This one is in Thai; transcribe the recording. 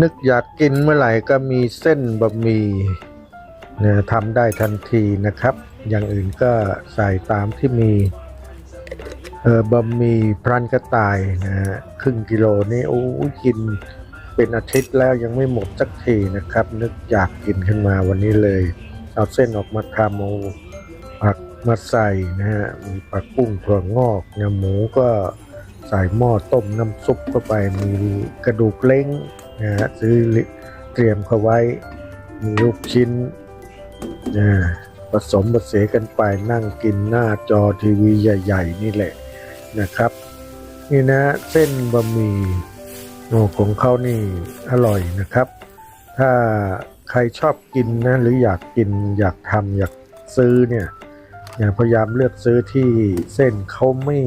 นึกอยากกินเมื่อไหร่ก็มีเส้นบะหมี่นะทำได้ทันทีนะครับ อย่างอื่นก็ใส่ตามที่มีเออบะหมี่พรันกระต่ายนะฮะครึ่งกิโลนี่โอ้กินเป็นอาทิตย์แล้วยังไม่หมดสักทีนะครับ นึกอยากกินขึ้นมาวันนี้เลย เอาเส้นออกมาทำเอาผักมาใส่นะฮะมีผักปุ้งถั่วงอกเนื้อหมูก็ใส่หม้อต้มน้ำซุปเข้าไปมีกระดูกเล้ง นะฮะซื้อเตรียมเขาไว้ มีลูกชิ้นนะผสมผสานกันไปนั่งกินหน้าจอทีวีใหญ่ ๆ นี่แหละนะครับ นี่นะเส้นบะหมี่โอ้ของเขานี่อร่อยนะครับ ถ้าใครชอบกินนะหรืออยากกินอยากทำอยากซื้อเนี่ยอย่าพยายามเลือกซื้อที่เส้นเขาไม่